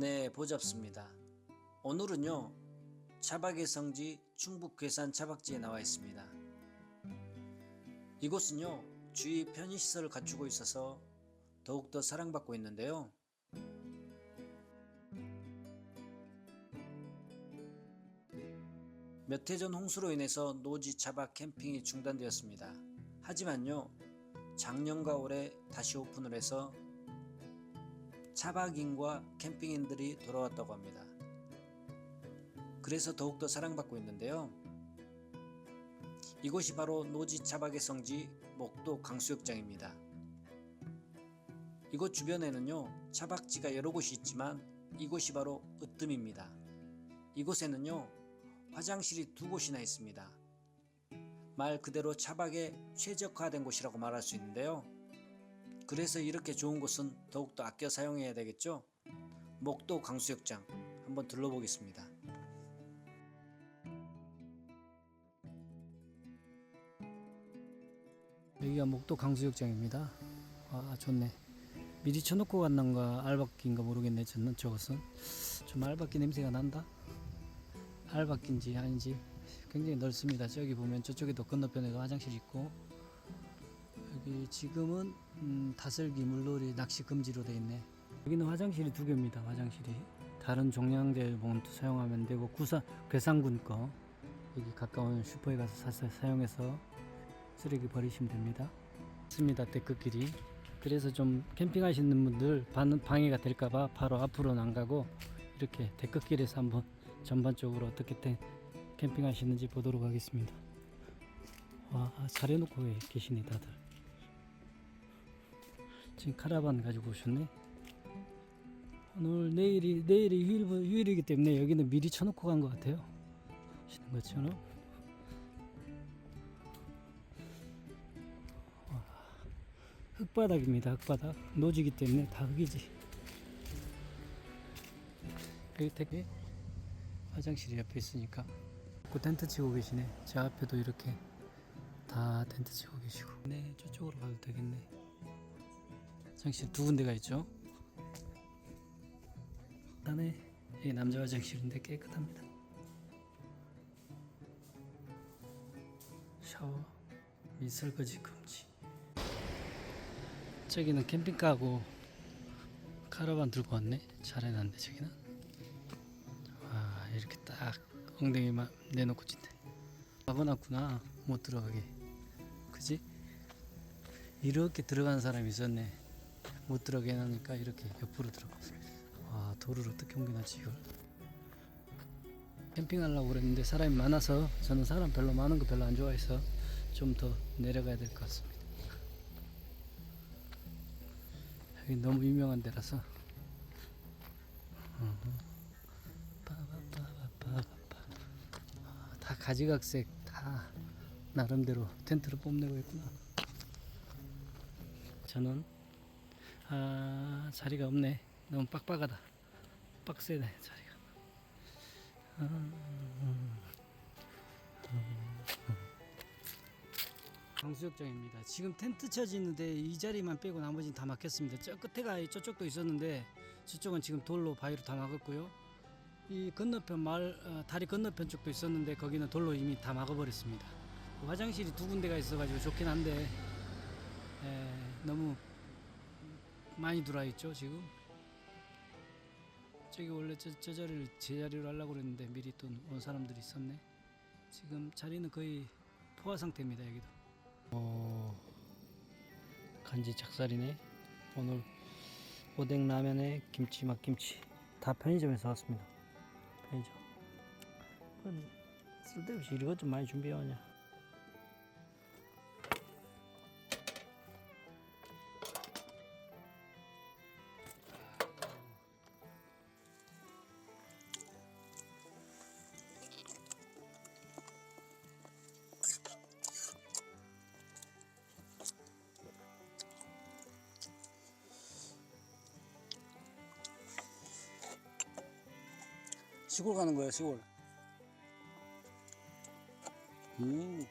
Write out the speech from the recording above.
네, 보잡습니다. 오늘은요, 차박의 성지 충북 괴산 차박지에 나와 있습니다. 이곳은요, 주위 편의시설을 갖추고 있어서 더욱더 사랑받고 있는데요. 몇 해 전 홍수로 인해서 노지 차박 캠핑이 중단되었습니다. 하지만요, 작년과 올해 다시 오픈을 해서 차박인과 캠핑인들이 돌아왔다고 합니다. 그래서 더욱더 사랑받고 있는데요. 이곳이 바로 노지 차박의 성지 목도 강수욕장입니다. 이곳 주변에는요, 차박지가 여러 곳이 있지만 이곳이 바로 으뜸입니다. 이곳에는요, 화장실이 두 곳이나 있습니다. 말 그대로 차박에 최적화된 곳이라고 말할 수 있는데요. 그래서 이렇게 좋은 곳은 더욱더 아껴 사용해야 되겠죠? 목도 강수욕장 한번 둘러보겠습니다. 여기가 목도 강수욕장입니다. 아 좋네. 미리 쳐놓고 갔는가 알바끼인가 모르겠네. 저는 저것은 좀 알바끼 냄새가 난다. 알바끼인지 아닌지 굉장히 넓습니다. 저기 보면 저쪽에도 건너편에도 화장실 있고 여기 지금은 음, 다슬기 물놀이 낚시 금지로 돼 있네. 여기는 화장실이 두 개입니다. 화장실이 다른 종량제 봉투 사용하면 되고 구사 괴산군 거 여기 가까운 슈퍼에 가서 사, 사용해서 쓰레기 버리시면 됩니다. 있습니다. 데크길이 그래서 좀 캠핑하시는 분들 방- 방해가 될까봐 바로 앞으로는 안 가고 이렇게 데크길에서 한번 전반적으로 어떻게 때- 캠핑하시는지 보도록 하겠습니다. 와 잘해놓고 계시네 다들. 지금 카라반 가지고 오셨네. 오늘 내일이 내일이 휴일 휴일이기 때문에 여기는 미리 쳐놓고 간 것 같아요. 보시는 것처럼. 와, 흙바닥입니다. 흙바닥 노지기 때문에 다 흙이지. 되게 화장실이 옆에 있으니까 그 텐트 치고 계시네. 제 앞에도 이렇게 다 텐트 치고 계시고. 네, 저쪽으로 가도 되겠네. 화장실 두 군데가 있죠. 안에 이 남자 화장실인데 깨끗합니다. 샤워 및 설거지 금지. 저기는 캠핑카고 카라반 들고 왔네. 잘 해놨네 저기는. 와 이렇게 딱 엉덩이만 내놓고 진대. 막아놨구나 못 들어가게. 그지? 이렇게 들어간 사람이 있었네. 못 들어가게 해놓으니까 이렇게 옆으로 들어갔어. 와 도를 어떻게 옮겨놨지 이걸? 캠핑하려고 그랬는데 사람이 많아서 저는 사람 별로 많은 거 별로 안 좋아해서 좀 더 내려가야 될 것 같습니다. 여기 너무 유명한 데라서. 아, 다 가지각색 다 나름대로 텐트를 뽐내고 있구나. 저는 아 자리가 없네. 너무 빡빡하다. 빡세네 자리가. 아, 음, 강수욕장입니다. 지금 텐트 쳐지는데 이 자리만 빼고 나머지는 다 막혔습니다. 저 끝에가 저쪽도 있었는데 저쪽은 지금 돌로 바위로 다 막았고요. 이 건너편 마을 어, 다리 건너편 쪽도 있었는데 거기는 돌로 이미 다 막아버렸습니다. 화장실이 두 군데가 있어가지고 좋긴 한데 에, 너무 많이 들어와 있죠 지금. 저기 원래 저, 저 자리를 제 자리로 하려고 그랬는데 미리 또 온 사람들이 있었네. 지금 자리는 거의 포화 상태입니다 여기도. 어, 간지 작살이네. 오늘 오뎅 라면에 김치 막김치 다 편의점에서 왔습니다. 편의점. 쓸데없이 이것 좀 많이 준비해왔냐. 시골 가는 거예요, 시골. 음.